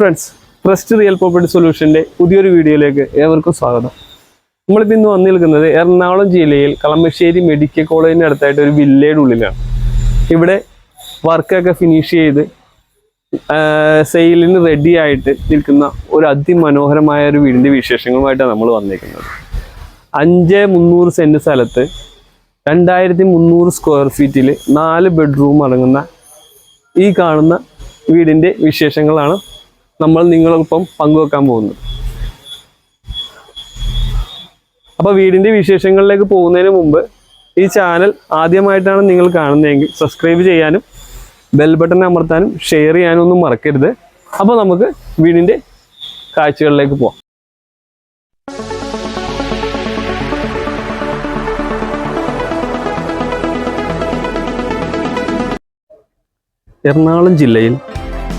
Friends trust real property സൊല്യൂഷന്റെ പുതിയൊരു വീഡിയോയിലേക്ക് ഏവർക്കും സ്വാഗതം. നമ്മളിപ്പോൾ ഇന്ന് വന്നു നിൽക്കുന്നത് എറണാകുളം ജില്ലയിൽ കളമശ്ശേരി മെഡിക്കൽ കോളേജിന്റെ അടുത്തായിട്ട് ഒരു വില്ലയുടെ ഉള്ളിലാണ്. ഇവിടെ വർക്കൊക്കെ ഫിനിഷ് ചെയ്ത് സെയിലിന് റെഡി ആയിട്ട് നിൽക്കുന്ന ഒരു അതിമനോഹരമായ ഒരു വീടിന്റെ വിശേഷങ്ങളുമായിട്ടാണ് നമ്മൾ വന്നിരിക്കുന്നത്. അഞ്ച് മുന്നൂറ് സെന്റ് സ്ഥലത്ത് രണ്ടായിരത്തി മുന്നൂറ് സ്ക്വയർ ഫീറ്റിൽ നാല് ബെഡ്റൂം അടങ്ങുന്ന ഈ കാണുന്ന വീടിന്റെ വിശേഷങ്ങളാണ് നമ്മൾ നിങ്ങളൊപ്പം പങ്കുവെക്കാൻ പോകുന്നത് അപ്പോൾ വീടിന്റെ വിശേഷങ്ങളിലേക്ക് പോകുന്നതിന് മുമ്പ് ഈ ചാനൽ ആദ്യമായിട്ടാണ് നിങ്ങൾ കാണുന്നതെങ്കിൽ സബ്സ്ക്രൈബ് ചെയ്യാനും ബെൽ ബട്ടൺ അമർത്താനും ഷെയർ ചെയ്യാനും ഒന്നും മറക്കരുത്. അപ്പോൾ നമുക്ക് വീടിന്റെ കാഴ്ചകളിലേക്ക് പോവാം. എറണാകുളം ജില്ലയിൽ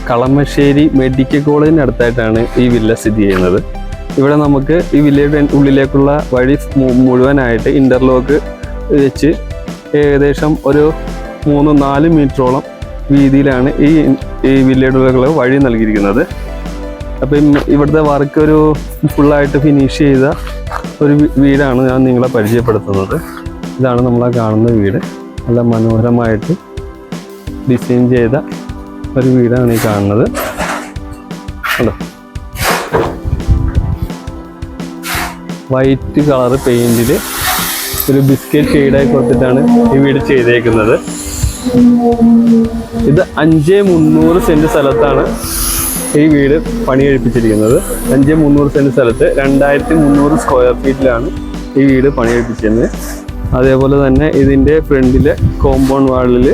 കളമശ്ശേരി മെഡിക്കൽ കോളേജിന് അടുത്തായിട്ടാണ് ഈ വില്ല സ്ഥിതി ചെയ്യുന്നത്. ഇവിടെ നമുക്ക് ഈ വില്ലയുടെ ഉള്ളിലേക്കുള്ള വഴി മുഴുവനായിട്ട് ഇന്റർലോക്ക് വെച്ച് ഏകദേശം ഒരു മൂന്ന് നാല് മീറ്ററോളം വീതിയിലാണ് ഈ ഈ വില്ലയുടെ വഴി നൽകിയിരിക്കുന്നത്. അപ്പം ഇവിടുത്തെ വർക്ക് ഒരു ഫുള്ളായിട്ട് ഫിനിഷ് ചെയ്ത ഒരു വീടാണ് ഞാൻ നിങ്ങളെ പരിചയപ്പെടുത്തുന്നത്. ഇതാണ് നമ്മളെ കാണുന്ന വീട്. നല്ല മനോഹരമായിട്ട് ഡിസൈൻ ചെയ്ത ഒരു വീടാണ് ഈ കാണുന്നത്. കണ്ടോ? വൈറ്റ് കളർ പെയിന്റിൽ ഒരു ബിസ്ക്കറ്റ് ഷെയ്ഡായി കൊടുത്തിട്ടാണ് ഈ വീട് ചെയ്തേക്കുന്നത്. ഇത് അഞ്ച് മുന്നൂറ് സെന്റ് സ്ഥലത്താണ് ഈ വീട് പണി കഴിപ്പിച്ചിരിക്കുന്നത് അഞ്ച് മുന്നൂറ് സെന്റ് സ്ഥലത്ത് രണ്ടായിരത്തി മുന്നൂറ് സ്ക്വയർ ഫീറ്റിലാണ് ഈ വീട് പണി കഴിപ്പിച്ചിരുന്നത് അതേപോലെ തന്നെ ഇതിന്റെ ഫ്രണ്ടിലെ കോമ്പൗണ്ട് വാളിൽ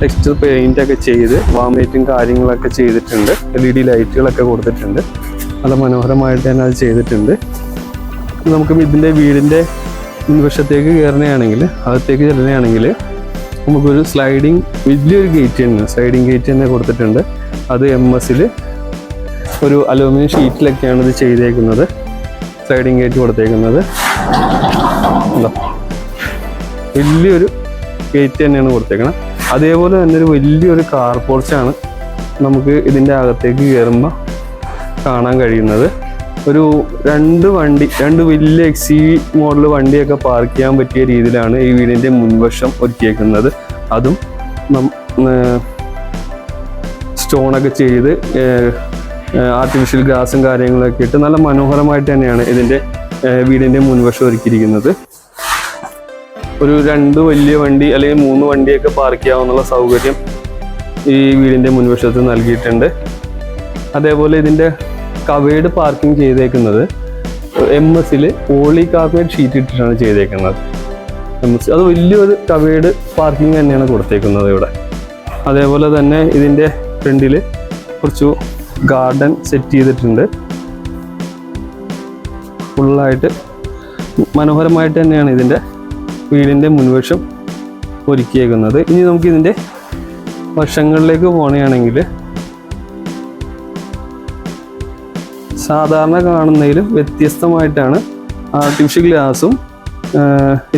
ടെക്സ്ചർ പെയിന്റ് ഒക്കെ ചെയ്ത് വാമേറ്റും കാര്യങ്ങളൊക്കെ ചെയ്തിട്ടുണ്ട്. എൽ ഇ ഡി ലൈറ്റുകളൊക്കെ കൊടുത്തിട്ടുണ്ട്. നല്ല മനോഹരമായിട്ട് തന്നെ അത് ചെയ്തിട്ടുണ്ട്. നമുക്ക് ഇതിന്റെ വീടിന്റെ മുൻവശത്തേക്ക് കയറണയാണെങ്കിൽ അകത്തേക്ക് ചെല്ലണയാണെങ്കിൽ നമുക്കൊരു സ്ലൈഡിങ് വലിയൊരു ഗേറ്റ് തന്നെ സ്ലൈഡിങ് ഗേറ്റ് തന്നെ കൊടുത്തിട്ടുണ്ട്. അത് എം എസിൽ ഒരു അലൂമിനിയം ഷീറ്റിലൊക്കെയാണ് ഇത് ചെയ്തേക്കുന്നത്. സ്ലൈഡിങ് ഗേറ്റ് കൊടുത്തേക്കുന്നത്. വലിയൊരു ഗേറ്റ് തന്നെയാണ് കൊടുത്തേക്കണം. അതേപോലെ തന്നെ ഒരു വലിയൊരു കാർ പോർച്ചാണ് നമുക്ക് ഇതിന്റെ അകത്തേക്ക് കയറുമ്പോൾ കാണാൻ കഴിയുന്നത്. ഒരു രണ്ട് വണ്ടി രണ്ട് വലിയ എക്സി മോഡൽ വണ്ടിയൊക്കെ പാർക്ക് ചെയ്യാൻ പറ്റിയ രീതിയിലാണ് ഈ വീടിന്റെ മുൻവശം ഒരുക്കിയേക്കുന്നത്. അതും സ്റ്റോണൊക്കെ ചെയ്ത് ആർട്ടിഫിഷ്യൽ ഗ്രാസും കാര്യങ്ങളൊക്കെ ഇട്ട് നല്ല മനോഹരമായിട്ട് തന്നെയാണ് ഇതിന്റെ വീടിന്റെ മുൻവശം ഒരുക്കിയിരിക്കുന്നത്. ഒരു രണ്ട് വലിയ വണ്ടി അല്ലെങ്കിൽ മൂന്ന് വണ്ടിയൊക്കെ പാർക്ക് ചെയ്യാവുന്ന സൗകര്യം ഈ വീടിന്റെ മുൻവശത്ത് നൽകിയിട്ടുണ്ട്. അതേപോലെ ഇതിന്റെ കവേഡ് പാർക്കിംഗ് ചെയ്തേക്കുന്നത് എം എസിൽ പോളി കാർബണേറ്റ് ഷീറ്റ് ഇട്ടിട്ടാണ് ചെയ്തേക്കുന്നത്. എം എസ് അത് വലിയൊരു കവേഡ് പാർക്കിംഗ് തന്നെയാണ് കൊടുത്തേക്കുന്നത് ഇവിടെ. അതേപോലെ തന്നെ ഇതിന്റെ ഫ്രണ്ടിൽ കുറച്ചു ഗാർഡൻ സെറ്റ് ചെയ്തിട്ടുണ്ട്. ഫുള്ളായിട്ട് മനോഹരമായിട്ട് തന്നെയാണ് ഇതിന്റെ വീടിന്റെ മുൻവശം ഒരുക്കിയേക്കുന്നത്. ഇനി നമുക്ക് ഇതിന്റെ വശങ്ങളിലേക്ക് പോവുകയാണെങ്കിൽ സാധാരണ കാണുന്നതിലും വ്യത്യസ്തമായിട്ടാണ് ആർട്ടിഫിഷ്യൽ ഗ്ലാസും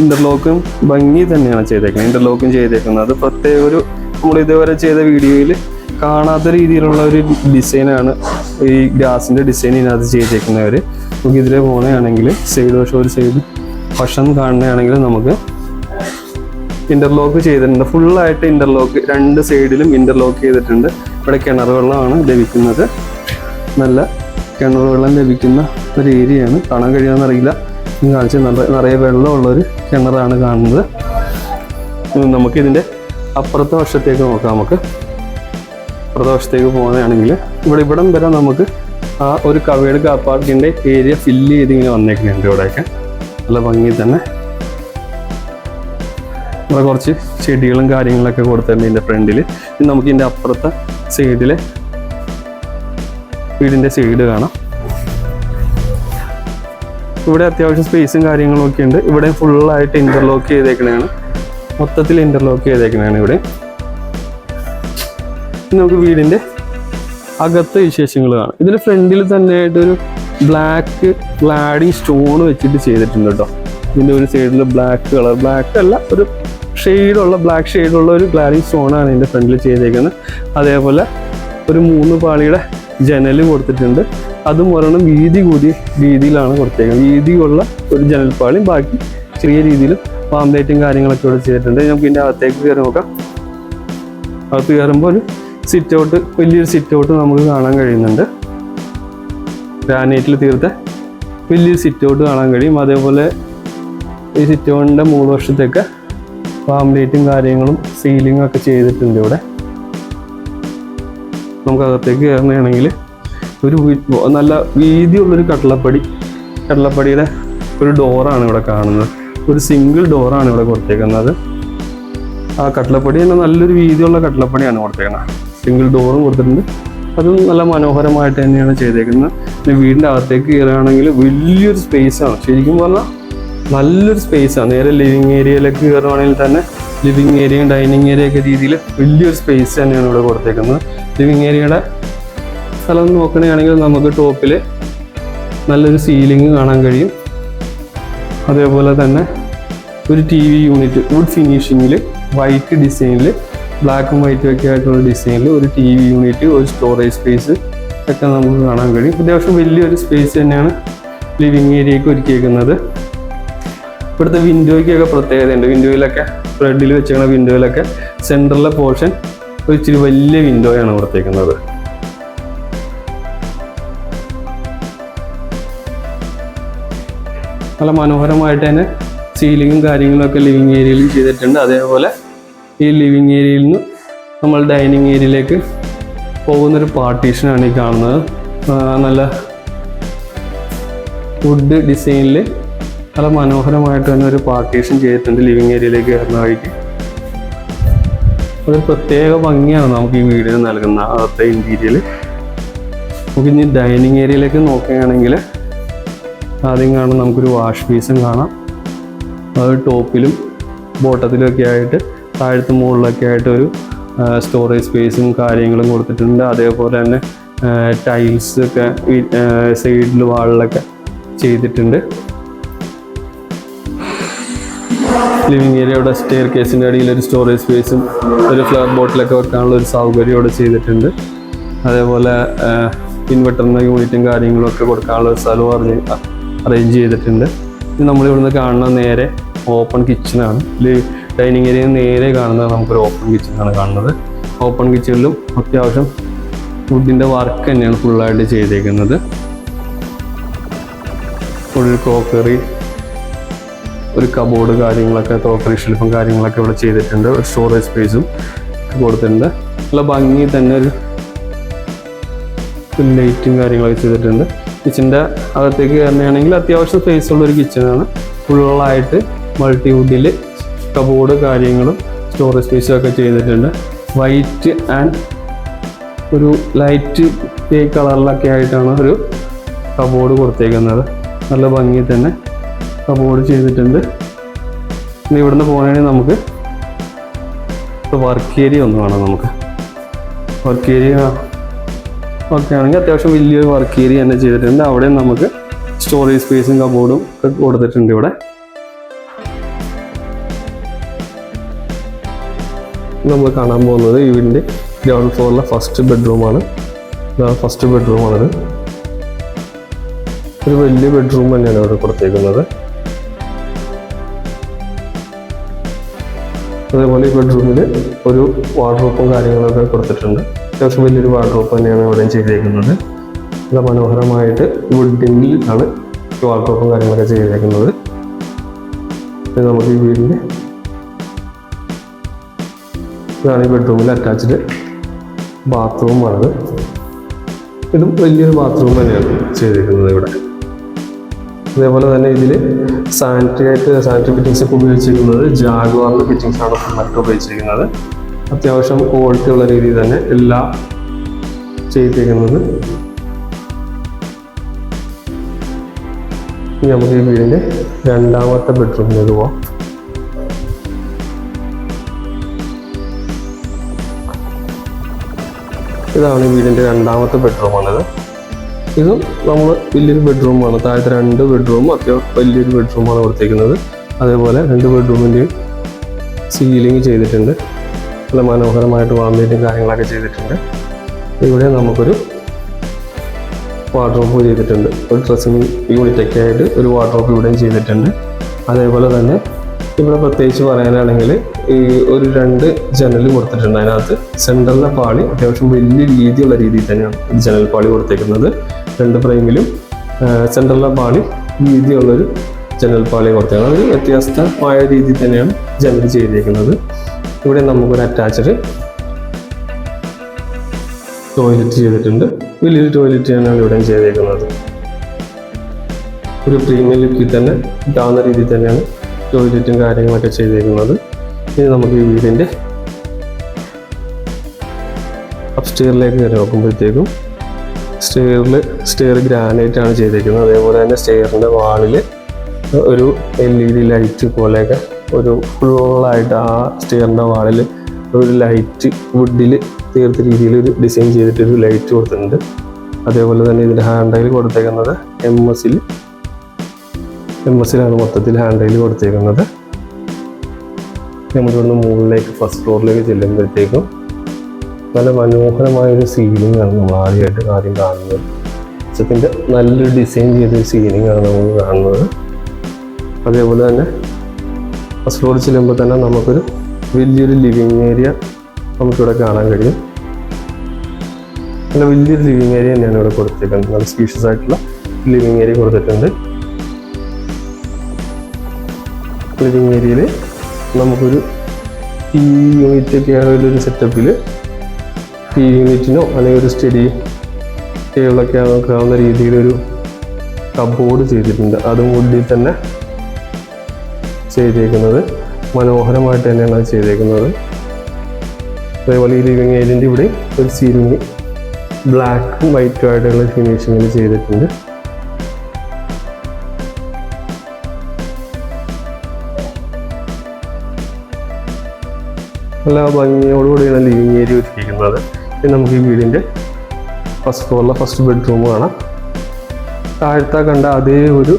ഇന്റർലോക്കും ഭംഗി തന്നെയാണ് ചെയ്തേക്കുന്നത്. ഇന്റർലോക്കും ചെയ്തേക്കുന്നത്. പ്രത്യേക ഒരു നമ്മൾ ഇതുവരെ ചെയ്ത വീഡിയോയിൽ കാണാത്ത രീതിയിലുള്ള ഒരു ഡിസൈനാണ് ഈ ഗ്ലാസിന്റെ ഡിസൈൻ ഇതിനകത്ത് ചെയ്തേക്കുന്നവർ നമുക്ക് ഇതിലെ പോവുകയാണെങ്കിൽ സൈഡ് വശം ഒരു സൈഡ് വശം കാണുകയാണെങ്കിൽ നമുക്ക് ഇന്റർലോക്ക് ചെയ്തിട്ടുണ്ട്. ഫുള്ളായിട്ട് ഇന്റർലോക്ക് രണ്ട് സൈഡിലും ഇന്റർലോക്ക് ചെയ്തിട്ടുണ്ട്. ഇവിടെ കിണർ വെള്ളമാണ് ലഭിക്കുന്നത്. നല്ല കിണർ വെള്ളം ലഭിക്കുന്ന ഒരു ഏരിയയാണ്. കാണാൻ കഴിയാമെന്നറിയില്ല ഈ കാണിച്ച് നിറയെ നിറയെ വെള്ളമുള്ള ഒരു കിണറാണ് കാണുന്നത്. നമുക്കിതിന്റെ അപ്പുറത്തെ വശത്തേക്ക് നോക്കാം നമുക്ക്. അപ്പുറത്തെ വശത്തേക്ക് പോകുകയാണെങ്കിൽ ഇവിടെ ഇവിടം വരെ നമുക്ക് ആ ഒരു കവേഡ് കാർ പാർക്കിന്റെ ഏരിയ ഫില്ല് ചെയ്ത് ഇങ്ങനെ വന്നേക്കുന്നുണ്ട് ഇവിടെയൊക്കെ. നല്ല ഭംഗി തന്നെ. ഇവിടെ കുറച്ച് ചെടികളും കാര്യങ്ങളൊക്കെ കൊടുത്തിട്ടുണ്ട് ഇതിന്റെ ഫ്രണ്ടിൽ നമുക്ക് ഇതിന്റെ അപ്പുറത്തെ സൈഡിൽ വീടിന്റെ സൈഡ് കാണാം. ഇവിടെ അത്യാവശ്യം സ്പേസും കാര്യങ്ങളും ഒക്കെ ഉണ്ട്. ഇവിടെ ഫുള്ളായിട്ട് ഇന്റർലോക്ക് ചെയ്തേക്കണതാണ്. മൊത്തത്തിൽ ഇന്റർലോക്ക് ചെയ്തേക്കണതാണ് ഇവിടെ. നമുക്ക് വീടിന്റെ അകത്തെ വിശേഷങ്ങൾ കാണാം. ഇതിന്റെ ഫ്രണ്ടിൽ തന്നെ ആയിട്ടൊരു ബ്ലാക്ക് ഗ്ലാഡിങ് സ്റ്റോൺ വെച്ചിട്ട് ചെയ്തിട്ടുണ്ട് കേട്ടോ. ഇതിന്റെ ഒരു സൈഡിൽ ബ്ലാക്ക് കളർ ബ്ലാക്ക് അല്ല ഒരു ഷെയ്ഡുള്ള ബ്ലാക്ക് ഷെയ്ഡുള്ള ഒരു ഗ്ലാഡിങ് സ്റ്റോൺ ആണ് ഇതിന്റെ ഫ്രണ്ടിൽ ചെയ്തേക്കുന്നത്. അതേപോലെ ഒരു മൂന്ന് പാളിയുടെ ജനൽ കൊടുത്തിട്ടുണ്ട്. അതും ഒരെണ്ണം വീതി കൂടി രീതിയിലാണ് കൊടുത്തേക്കുന്നത്. വീതിയുള്ള ഒരു ജനൽ ജനൽപ്പാളിയും ബാക്കി ചെറിയ രീതിയിൽ പാമ്പേറ്റും കാര്യങ്ങളൊക്കെ ഇവിടെ ചെയ്തിട്ടുണ്ട്. നമുക്ക് ഇതിന്റെ അകത്തേക്ക് കയറി നോക്കാം. അകത്ത് കയറുമ്പോൾ ഒരു സിറ്റ് ഔട്ട് വലിയൊരു സിറ്റ് ഔട്ട് നമുക്ക് കാണാൻ കഴിയുന്നുണ്ട്. ഗ്രാനൈറ്റിൽ തീർത്ത വലിയൊരു സിറ്റ് ഔട്ട് കാണാൻ കഴിയും. അതേപോലെ ഈ സിറ്റ് ഔട്ടിന്റെ മൂന്ന് വർഷത്തേക്ക് ഫാമിലേറ്റും കാര്യങ്ങളും സീലിംഗും ഒക്കെ ചെയ്തിട്ടുണ്ട് ഇവിടെ. നമുക്കകത്തേക്ക് കയറുകയാണെങ്കിൽ ഒരു നല്ല വീതിയുള്ളൊരു കട്ടളപ്പടി കട്ടളപ്പടിയുടെ ഒരു ഡോറാണ് ഇവിടെ കാണുന്നത്. ഒരു സിംഗിൾ ഡോറാണ് ഇവിടെ കൊടുത്തേക്കുന്നത്. ആ കട്ടളപ്പടി തന്നെ നല്ലൊരു വീതിയുള്ള കട്ടളപ്പടിയാണ് കൊടുത്തേക്കുന്നത്. സിംഗിൾ ഡോറും കൊടുത്തിട്ടുണ്ട്. അതും നല്ല മനോഹരമായിട്ട് തന്നെയാണ് ചെയ്തേക്കുന്നത്. പിന്നെ വീടിന്റെ അകത്തേക്ക് കയറുകയാണെങ്കിൽ വലിയൊരു സ്പേസ് ആണ്. ശരിക്കും പറഞ്ഞാൽ നല്ലൊരു സ്പേസ് ആണ്. നേരെ ലിവിങ് ഏരിയയിലേക്ക് കയറുകയാണെങ്കിൽ തന്നെ ലിവിങ് ഏരിയയും ഡൈനിങ് ഏരിയ ഒക്കെ രീതിയിൽ വലിയൊരു സ്പേസ് തന്നെയാണ് ഇവിടെ കൊടുത്തേക്കുന്നത്. ലിവിങ് ഏരിയയുടെ സ്ഥലം നോക്കുകയാണെങ്കിൽ നമുക്ക് ടോപ്പിൽ നല്ലൊരു സീലിംഗ് കാണാൻ കഴിയും. അതേപോലെ തന്നെ ഒരു ടി വി യൂണിറ്റ് വുഡ് ഫിനിഷിങ്ങിൽ വൈറ്റ് ഡിസൈനിൽ ബ്ലാക്കും വൈറ്റും ഒക്കെ ആയിട്ടുള്ള ഡിസൈനിൽ ഒരു ടി വി യൂണിറ്റ് ഒരു സ്റ്റോറേജ് സ്പേസ് ഒക്കെ നമുക്ക് കാണാൻ കഴിയും. അത്യാവശ്യം വലിയൊരു സ്പേസ് തന്നെയാണ് ലിവിങ് ഏരിയയ്ക്ക് ഒരുക്കിയേക്കുന്നത്. ഇവിടുത്തെ വിൻഡോയ്ക്കൊക്കെ പ്രത്യേകതയുണ്ട് വിൻഡോയിലൊക്കെ ഫ്രണ്ടിൽ വെച്ചിരിക്കുന്ന വിൻഡോയിലൊക്കെ സെന്ററിലെ പോർഷൻ ഒരു ഇച്ചിരി വലിയ വിൻഡോയാണ് കൊടുത്തേക്കുന്നത്. നല്ല മനോഹരമായിട്ട് തന്നെ സീലിങ്ങും കാര്യങ്ങളും ഒക്കെ ലിവിങ് ഏരിയയിൽ ചെയ്തിട്ടുണ്ട്. അതേപോലെ ഈ ലിവിങ് ഏരിയയിൽ നിന്ന് നമ്മൾ ഡൈനിങ് ഏരിയയിലേക്ക് പോകുന്നൊരു പാർട്ടീഷനാണ് ഈ കാണുന്നത്. നല്ല വുഡ് ഡിസൈനിൽ നല്ല മനോഹരമായിട്ട് തന്നെ ഒരു പാർട്ടീഷൻ ചെയ്തിട്ടുണ്ട് ലിവിങ് ഏരിയയിലേക്ക് കയറുന്ന വഴിക്ക്. അതൊരു പ്രത്യേക ഭംഗിയാണ് നമുക്ക് ഈ വീടിന് നൽകുന്ന അകത്തെ ഇന്റീരിയൽ നമുക്ക് ഇനി ഡൈനിങ് ഏരിയയിലേക്ക് നോക്കുകയാണെങ്കിൽ ആദ്യം കാണാം നമുക്കൊരു വാഷ് ബേസും കാണാം. അത് ടോപ്പിലും ബോട്ടത്തിലും ഒക്കെ ആയിട്ട് താഴത്ത് മുകളിലൊക്കെ ആയിട്ട് ഒരു സ്റ്റോറേജ് സ്പേസും കാര്യങ്ങളും കൊടുത്തിട്ടുണ്ട്. അതേപോലെ തന്നെ ടൈൽസ് ഒക്കെ സൈഡിൽ വാളിലൊക്കെ ചെയ്തിട്ടുണ്ട്. ലിവിങ് ഏരിയയുടെ സ്റ്റെയർ കേസിന്റെ അടിയിൽ ഒരു സ്റ്റോറേജ് സ്പേസും ഒരു ഫ്ലവർ ബോട്ടിലൊക്കെ വെക്കാനുള്ള ഒരു സൗകര്യം ഇവിടെ ചെയ്തിട്ടുണ്ട്. അതേപോലെ ഇൻവെർട്ടറിന്റെ യൂണിറ്റും കാര്യങ്ങളും ഒക്കെ കൊടുക്കാനുള്ള ഒരു സ്ഥലവും അറേഞ്ച് ചെയ്തിട്ടുണ്ട്. നമ്മളിവിടുന്ന് കാണുന്ന നേരെ ഓപ്പൺ കിച്ചണാണ് ഡൈനിങ് ഏരിയയിൽ നേരെ കാണുന്നത് നമുക്കൊരു ഓപ്പൺ കിച്ചണാണ് കാണുന്നത്. ഓപ്പൺ കിച്ചണിലും അത്യാവശ്യം ഫുഡിന്റെ വർക്ക് തന്നെയാണ് ഫുള്ളായിട്ട് ചെയ്തേക്കുന്നത്. ഫുൾ ക്രോക്കറി ഒരു കബോർഡ് കാര്യങ്ങളൊക്കെ ക്രോക്കറി ഷെൽഫും കാര്യങ്ങളൊക്കെ ഇവിടെ ചെയ്തിട്ടുണ്ട്. സ്റ്റോറേജ് സ്പേസും കൊടുത്തിട്ടുണ്ട്. നല്ല ഭംഗി തന്നെ ഒരു ലൈറ്റും കാര്യങ്ങളൊക്കെ ചെയ്തിട്ടുണ്ട്. കിച്ചന്റെ അകത്തേക്ക് കയറുകയാണെങ്കിൽ അത്യാവശ്യം സ്പേസ് ഉള്ള ഒരു കിച്ചണാണ് ഫുള്ളായിട്ട് മൾട്ടിവുഡിൽ കബോർഡ് കാര്യങ്ങളും സ്റ്റോറേജ് സ്പേസും ഒക്കെ ചെയ്തിട്ടുണ്ട്. വൈറ്റ് ആൻഡ് ഒരു ലൈറ്റ് പേ കളറിലൊക്കെ ആയിട്ടാണ് ഒരു കബോർഡ് കൊടുത്തേക്കുന്നത്. നല്ല ഭംഗി തന്നെ കബോർഡ് ചെയ്തിട്ടുണ്ട്. ഇനി ഇവിടുന്ന് പോകണമെങ്കിൽ നമുക്ക് വർക്ക് ഏരിയ ഒന്ന് വേണം നമുക്ക്. വർക്ക് ഏരിയ ഒക്കെ ആണെങ്കിൽ അത്യാവശ്യം വലിയൊരു വർക്ക് ഏരിയ തന്നെ ചെയ്തിട്ടുണ്ട്. അവിടെ നമുക്ക് സ്റ്റോറേജ് സ്പേസും കബോർഡും ഒക്കെ കൊടുത്തിട്ടുണ്ട് ഇവിടെ. നമ്മൾ കാണാൻ പോകുന്നത് ഈ വീടിന്റെ ഗ്രൗണ്ട് ഫ്ലോറിലെ ഫസ്റ്റ് ബെഡ്റൂമാണ് ഫസ്റ്റ് ബെഡ്റൂമാണിത് ഒരു വലിയ ബെഡ്റൂം തന്നെയാണ് ഇവിടെ കൊടുത്തേക്കുന്നത്. അതേപോലെ ഈ ബെഡ്റൂമിൽ ഒരു വാർഡ്രോപ്പും കാര്യങ്ങളൊക്കെ കൊടുത്തിട്ടുണ്ട്. അത്യാവശ്യം വലിയൊരു വാർഡ്രോപ്പ് തന്നെയാണ് ഇവിടെ ചെയ്തേക്കുന്നത്. നല്ല മനോഹരമായിട്ട് വുഡിങ്ങിൽ ആണ് വാർഡ്രോപ്പും കാര്യങ്ങളൊക്കെ ചെയ്തേക്കുന്നത്. നമുക്ക് ഈ വീടിന്റെ ഇതാണ് ഈ ബെഡ്റൂമിൽ അറ്റാച്ച്ഡ് ബാത്റൂമാണത് ഇതും വലിയൊരു ബാത്റൂം തന്നെയാണ് ചെയ്തിരിക്കുന്നത് ഇവിടെ. അതേപോലെ തന്നെ ഇതിൽ സാനിറ്ററി ആയിട്ട് സാനിറ്ററി ഫിറ്റിങ്സ് ഒക്കെ ഉപയോഗിച്ചിരിക്കുന്നത് ജാഗ്വാറിന്റെ ഫിറ്റിങ്സ് ആണ് മറ്റും ഉപയോഗിച്ചിരിക്കുന്നത്. അത്യാവശ്യം ക്വാളിറ്റി ഉള്ള രീതിയിൽ തന്നെ എല്ലാം ചെയ്തിരിക്കുന്നത്. നമുക്ക് ഈ വീടിന്റെ രണ്ടാമത്തെ ബെഡ്റൂമിലേക്ക് പോവാം. ഇതാണ് വീടിന്റെ രണ്ടാമത്തെ ബെഡ്റൂമാണിത് ഇതും നമ്മൾ വലിയൊരു ബെഡ്റൂമാണ് താഴത്തെ രണ്ട് ബെഡ്റൂമും അത്യാവശ്യം വലിയൊരു ബെഡ്റൂമാണ് കൊടുത്തേക്കുന്നത്. അതേപോലെ രണ്ട് ബെഡ്റൂമിന്റെയും സീലിംഗ് ചെയ്തിട്ടുണ്ട്. നല്ല മനോഹരമായിട്ട് വാമ്പേറ്റും കാര്യങ്ങളൊക്കെ ചെയ്തിട്ടുണ്ട്. ഇവിടെ നമുക്കൊരു വാർഡ്രോപ്പ് ചെയ്തിട്ടുണ്ട്. ഒരു ഡ്രസ്സിങ് യൂണിറ്റൊക്കെ ആയിട്ട് ഒരു വാർഡ്രോപ്പ് ഇവിടെയും ചെയ്തിട്ടുണ്ട്. അതേപോലെ തന്നെ ഇവിടെ പ്രത്യേകിച്ച് പറയാനാണെങ്കിൽ ഈ ഒരു രണ്ട് ജനൽ കൊടുത്തിട്ടുണ്ട് അതിനകത്ത്. സെന്ററിലെ പാളി അത്യാവശ്യം വലിയ രീതിയുള്ള രീതിയിൽ തന്നെയാണ് ജനൽ പാളി കൊടുത്തേക്കുന്നത്. രണ്ട് ഫ്രെയിമിലും സെന്ററിലെ പാളി വീതിയുള്ളൊരു ജനൽ പാളി കൊടുത്തേക്കുന്നത്. ഒരു വ്യത്യസ്തമായ രീതിയിൽ തന്നെയാണ് ജനൽ ചെയ്തേക്കുന്നത്. ഇവിടെ നമുക്കൊരു അറ്റാച്ച്ഡ് ടോയ്ലറ്റ് ചെയ്തിട്ടുണ്ട്. വലിയൊരു ടോയ്ലറ്റ് തന്നെയാണ് ഇവിടെ ചെയ്തേക്കുന്നത്. ഒരു പ്രീമിയം ലുക്കിൽ തന്നെ ഇതാവുന്ന രീതിയിൽ തന്നെയാണ് ടോയ്ലറ്റും കാര്യങ്ങളൊക്കെ ചെയ്തേക്കുന്നത് ഇനി നമുക്ക് ഈ വീടിന്റെ അപ്സ്റ്റെയറിലേക്ക് കയറി നോക്കുമ്പോഴത്തേക്കും സ്റ്റെയറിൽ സ്റ്റെയർ ഗ്രാനൈറ്റ് ആണ് ചെയ്തേക്കുന്നത് അതേപോലെ തന്നെ സ്റ്റെയറിന്റെ വാളിൽ ഒരു എൽ ഇ ഡി ലൈറ്റ് പോലെയൊക്കെ ഒരു ഫുള്ളായിട്ട് ആ സ്റ്റെയറിന്റെ വാളിൽ ഒരു ലൈറ്റ് വുഡിൽ തീർത്ത രീതിയിൽ ഒരു ഡിസൈൻ ചെയ്തിട്ടൊരു ലൈറ്റ് കൊടുത്തിട്ടുണ്ട്. അതേപോലെ തന്നെ ഇതിന്റെ ഹാൻഡൈൽ കൊടുത്തേക്കുന്നത് എം എസിൽ എം എസിലാണ് മൊത്തത്തിൽ ഹാൻഡിൽ കൊടുത്തേക്കുന്നത്. നമ്മളിവിടുന്ന് മുകളിലേക്ക് ഫസ്റ്റ് ഫ്ലോറിലേക്ക് ചെല്ലുമ്പോഴത്തേക്കും നല്ല മനോഹരമായ ഒരു സീലിംഗ് ആണ് നമ്മൾ ആദ്യമായിട്ട് ആദ്യം കാണുന്നത്. സത്യത്തിന്റെ നല്ലൊരു ഡിസൈൻ ചെയ്ത സീലിംഗ് ആണ് നമ്മൾ കാണുന്നത്. അതേപോലെ തന്നെ ഫസ്റ്റ് ഫ്ലോറിൽ ചെല്ലുമ്പോൾ തന്നെ നമുക്കൊരു വലിയൊരു ലിവിങ് ഏരിയ നമുക്കിവിടെ കാണാൻ കഴിയും. നല്ല വലിയൊരു ലിവിങ് ഏരിയ തന്നെയാണ് ഇവിടെ കൊടുത്തേക്കുന്നത്. നല്ല സ്പീഷ്യസ് ആയിട്ടുള്ള ലിവിങ് ഏരിയ കൊടുത്തിട്ടുണ്ട്. ലിവിങ് ഏരിയയിൽ നമുക്കൊരു ടി യൂണിറ്റ് ഒക്കെ ആണെങ്കിൽ ഒരു സെറ്റപ്പിൽ ടി യൂണിറ്റിനോ അല്ലെങ്കിൽ ഒരു സ്റ്റഡി ടേബിളൊക്കെ നോക്കാവുന്ന രീതിയിലൊരു കബോർഡ് ചെയ്തിട്ടുണ്ട്. അതും വുഡിൽ തന്നെ ചെയ്തേക്കുന്നത്. മനോഹരമായിട്ട് തന്നെയാണ് അത് ചെയ്തേക്കുന്നത്. അതേപോലെ ഈ ലിവിങ് ഏരിയന്റെ ഇവിടെ ഒരു സീലിംഗ് ബ്ലാക്കും വൈറ്റും ആയിട്ടുള്ള ഫിനിഷിങ്ങിൽ ചെയ്തിട്ടുണ്ട്. നല്ല ഭംഗിയോടുകൂടിയാണ് ലിവിങ് ഏരിയ ഒരുക്കിയിരിക്കുന്നത് ഇനി നമുക്ക് ഈ വീടിന്റെ ഫസ്റ്റ് ഫ്ലോറിലെ ഫസ്റ്റ് ബെഡ്റൂം കാണാം താഴത്തെ കണ്ട അതേ ഒരു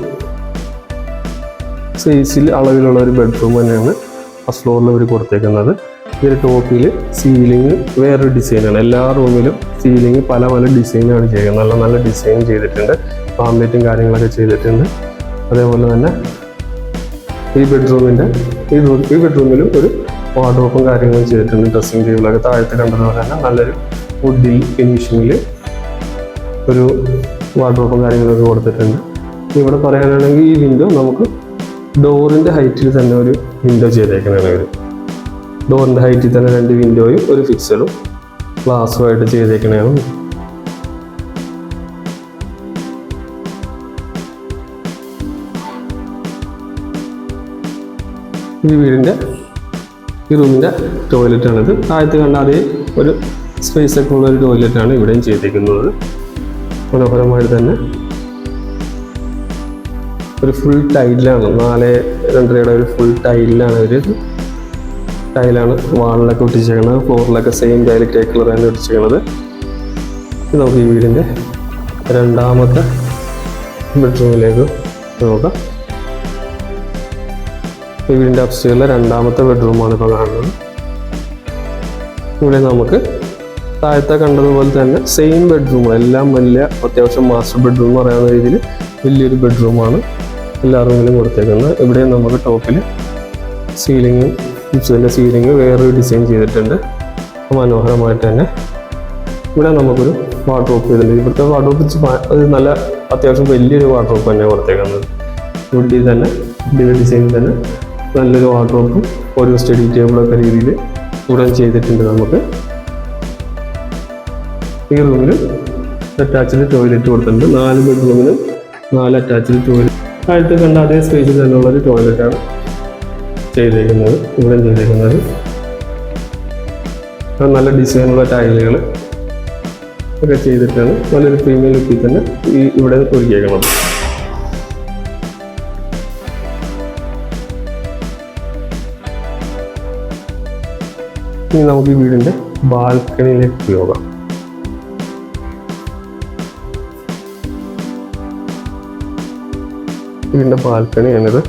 സൈസിൽ അളവിലുള്ള ഒരു ബെഡ്റൂം തന്നെയാണ് ഫസ്റ്റ് ഫ്ലോറിൽ അവർ കൊടുത്തേക്കുന്നത്. ഇതിന്റെ ടോപ്പിൽ സീലിംഗ് വേറൊരു ഡിസൈനാണ് എല്ലാ റൂമിലും സീലിംഗ് പല പല ഡിസൈനാണ് ചെയ്യുന്നത് നല്ല നല്ല ഡിസൈൻ ചെയ്തിട്ടുണ്ട്. പാമ്പേറ്റും കാര്യങ്ങളൊക്കെ ചെയ്തിട്ടുണ്ട്. അതേപോലെ തന്നെ ഈ ബെഡ്റൂമിന്റെ ഈ ഈ ബെഡ്റൂമിലും ഒരു വാർഡ്രോപ്പും കാര്യങ്ങളും ചെയ്തിട്ടുണ്ട്. ഡ്രസ്സിങ് ടേബിളൊക്കെ താഴത്ത് കണ്ടതുപോലെ തന്നെ നല്ലൊരു വുഡിൽ ഫിനിഷിങ്ങിൽ ഒരു വാർഡ്രോപ്പും കാര്യങ്ങളൊക്കെ കൊടുത്തിട്ടുണ്ട്. ഇവിടെ പറയാനാണെങ്കിൽ ഈ വിൻഡോ നമുക്ക് ഡോറിന്റെ ഹൈറ്റിൽ തന്നെ ഒരു വിൻഡോ ചെയ്തേക്കുന്നതാണ് ഇവർ ഡോറിന്റെ ഹൈറ്റിൽ തന്നെ രണ്ട് വിൻഡോയും ഒരു ഫിക്സഡും ഗ്ലാസ്സുമായിട്ട് ചെയ്തേക്കണതാണ് ഈ വീടിന്റെ ഈ റൂമിന്റെ ടോയ്ലറ്റാണിത്. താഴത്ത് കണ്ട അതേ ഒരു സ്പേസ് ഒക്കെ ഉള്ള ഒരു ടോയ്ലറ്റാണ് ഇവിടെയും ചെയ്തിരിക്കുന്നത് മനോഹരമായിട്ട് തന്നെ. ഒരു ഫുൾ ടൈലാണ് നാല് രണ്ടരയുടെ ഒരു ഫുൾ ടൈലാണ് ഒരു ടൈലാണ് വാളിലൊക്കെ ഒട്ടിച്ചേക്കണത്. ഫ്ലോറിലൊക്കെ സെയിം ടൈൽ ടേ കളർ തന്നെ ഒട്ടിച്ചേക്കണത്. ഇത് നമുക്ക് ഈ വീടിന്റെ രണ്ടാമത്തെ ബെഡ്റൂമിലേക്ക് നോക്കാം. ഈ വീടിന്റെ അപ്സ്റ്റേറിലെ രണ്ടാമത്തെ ബെഡ്റൂമാണ് ഇപ്പോൾ കാണുന്നത്. ഇവിടെ നമുക്ക് താഴത്തെ കണ്ടതുപോലെ തന്നെ സെയിം ബെഡ്റൂം എല്ലാം വലിയ അത്യാവശ്യം മാസ്റ്റർ ബെഡ്റൂം എന്ന് പറയുന്ന രീതിയിൽ വലിയൊരു ബെഡ്റൂമാണ് എല്ലാ റൂമിലും കൊടുത്തേക്കുന്നത്. ഇവിടെ നമുക്ക് ടോപ്പിൽ സീലിംഗ് കിച്ചന്റെ സീലിംഗ് വേറൊരു ഡിസൈൻ ചെയ്തിട്ടുണ്ട്. മനോഹരമായിട്ട് തന്നെ. ഇവിടെ നമുക്കൊരു വാർഡ്രോപ്പ് ചെയ്തിട്ടുണ്ട്. ഇവിടുത്തെ വാർഡ്രോപ്പ് ഒരു നല്ല അത്യാവശ്യം വലിയൊരു വാർഡ്രോപ്പ് തന്നെ കൊടുത്തേക്കുന്നത്. വുഡിൽ തന്നെ ഡിസൈനിൽ തന്നെ നല്ലൊരു വാർഡ്രോപ്പും ഒരു സ്റ്റഡി ടേബിളൊക്കെ രീതിയിൽ ഉടൻ ചെയ്തിട്ടുണ്ട് നമുക്ക്. ഈ റൂമിൽ അറ്റാച്ച്ഡ് ടോയ്ലറ്റ് കൊടുത്തിട്ടുണ്ട്. നാല് ബെഡ്റൂമിനും നാല് അറ്റാച്ച്ഡ് ടോയ്ലറ്റ് അടുത്ത് കണ്ട അതേ സ്പേസിൽ തന്നെയുള്ളൊരു ടോയ്ലറ്റാണ് ചെയ്തേക്കുന്നത് ഇവിടെ ചെയ്തേക്കുന്നത്. നല്ല ഡിസൈനുള്ള ടൈലുകൾ ഒക്കെ ചെയ്തിട്ടാണ് നല്ലൊരു പ്രീമിയം ലുക്കിൽ തന്നെ ഈ ഇവിടെ ഒരുക്കിയേക്കുന്നത്. ഇനി നമുക്ക് വീടിന്റെ ബാൽക്കണിയിലേക്ക് പോകാം വീടിന്റെ ബാൽക്കണിയാണിത്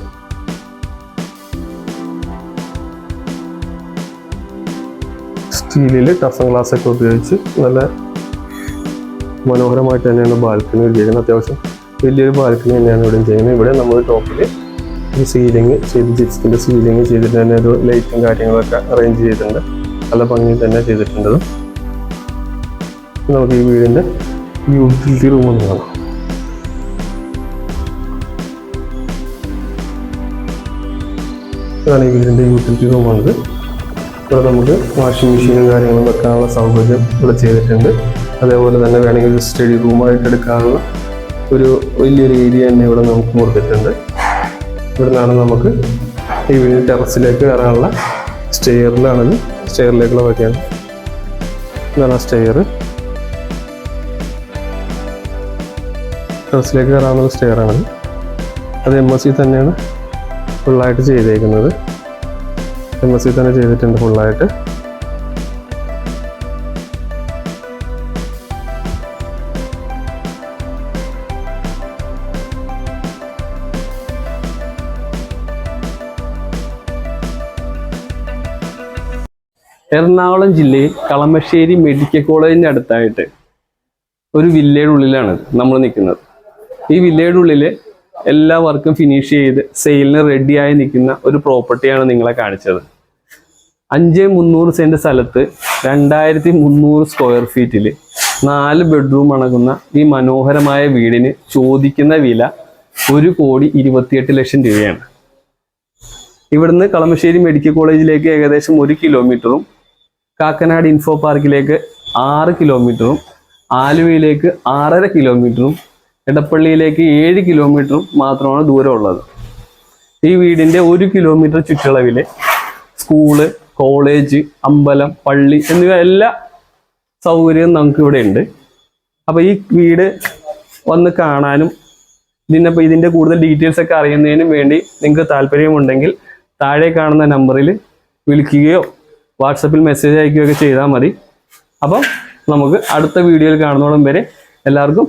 സ്റ്റീലിൽ ടഫൻ ഗ്ലാസ് ഒക്കെ ഉപയോഗിച്ച് നല്ല മനോഹരമായിട്ട് തന്നെയാണ് ബാൽക്കണി ഉപയോഗിക്കുന്നത്. അത്യാവശ്യം വലിയൊരു ബാൽക്കണി തന്നെയാണ് ഇവിടെ ചെയ്യുന്നത്. ഇവിടെ നമ്മൾ ടോപ്പിൽ സീലിംഗ് ചെയ്ത് ജിപ്സിന്റെ സീലിംഗ് ചെയ്തിട്ട് തന്നെ ഒരു ലൈറ്റും കാര്യങ്ങളൊക്കെ അറേഞ്ച് ചെയ്തിട്ടുണ്ട്. നല്ല ഭംഗി തന്നെ ചെയ്തിട്ടുണ്ട് നമുക്ക് ഈ വീടിന്റെ യൂട്ടിലിറ്റി റൂം ഒന്ന് കാണാം. ഇതാണ് ഈ വീടിന്റെ യൂട്ടിലിറ്റി റൂമാണിത് ഇവിടെ നമുക്ക് വാഷിംഗ് മെഷീനും കാര്യങ്ങളും വെക്കാനുള്ള സൗകര്യം ഇവിടെ ചെയ്തിട്ടുണ്ട്. അതേപോലെ തന്നെ വേണമെങ്കിൽ ഒരു സ്റ്റഡി റൂമായിട്ട് എടുക്കാനുള്ള ഒരു വലിയൊരു ഏരിയ തന്നെ ഇവിടെ നമുക്ക് കൊടുത്തിട്ടുണ്ട്. ഇവിടെ നിന്നാണ് നമുക്ക് ഈ വീടിന്റെ ടെറസിലേക്ക് കയറാനുള്ള സ്റ്റെയറിലാണത്. സ്റ്റെയറിലേക്കുള്ള വഴിയാണ് ഇതാണ് ആ സ്റ്റെയർ ടെറസിലേക്ക് കയറാനുള്ള സ്റ്റെയറാണത്. അത് എം എസ് സി തന്നെയാണ് ഫുള്ളായിട്ട് ചെയ്തേക്കുന്നത്. എം എസ് സി തന്നെ ചെയ്തിട്ടുണ്ട് ഫുള്ളായിട്ട്. എറണാകുളം ജില്ലയിൽ കളമശ്ശേരി മെഡിക്കൽ കോളേജിന്റെ അടുത്തായിട്ട് ഒരു വില്ലയുടെ ഉള്ളിലാണ് നമ്മൾ നിൽക്കുന്നത്. ഈ വില്ലയുടെ ഉള്ളിൽ എല്ലാ വർക്കും ഫിനിഷ് ചെയ്ത് സെയിലിന് റെഡിയായി നിൽക്കുന്ന ഒരു പ്രോപ്പർട്ടിയാണ് നിങ്ങളെ കാണിച്ചത്. അഞ്ച് മുന്നൂറ് സെന്റ് സ്ഥലത്ത് രണ്ടായിരത്തി മുന്നൂറ് സ്ക്വയർ ഫീറ്റിൽ നാല് ബെഡ്റൂം അടങ്ങുന്ന ഈ മനോഹരമായ വീടിന് ചോദിക്കുന്ന വില ഒരു കോടി ഇരുപത്തിയെട്ട് ലക്ഷം രൂപയാണ്. ഇവിടുന്ന് കളമശ്ശേരി മെഡിക്കൽ കോളേജിലേക്ക് ഏകദേശം ഒരു കിലോമീറ്ററും കാക്കനാട് ഇൻഫോ പാർക്കിലേക്ക് ആറ് കിലോമീറ്ററും ആലുവയിലേക്ക് ആറര കിലോമീറ്ററും എടപ്പള്ളിയിലേക്ക് ഏഴ് കിലോമീറ്ററും മാത്രമാണ് ദൂരമുള്ളത് ഈ വീടിന്റെ ഒരു കിലോമീറ്റർ ചുറ്റളവിൽ സ്കൂൾ കോളേജ് അമ്പലം പള്ളി എന്നിവ എല്ലാ സൗകര്യവും നമുക്ക് ഇവിടെ ഉണ്ട്. അപ്പോൾ ഈ വീട് വന്ന് കാണാനും ഇതിനെ ഇതിന്റെ കൂടുതൽ ഡീറ്റെയിൽസ് ഒക്കെ അറിയുന്നതിനും വേണ്ടി നിങ്ങൾക്ക് താല്പര്യമുണ്ടെങ്കിൽ താഴെ കാണുന്ന നമ്പറിൽ വിളിക്കുകയോ വാട്സപ്പിൽ മെസ്സേജ് അയക്കുകയൊക്കെ ചെയ്താൽ മതി. അപ്പം നമുക്ക് അടുത്ത വീഡിയോയിൽ കാണുന്നോളം വരെ എല്ലാവർക്കും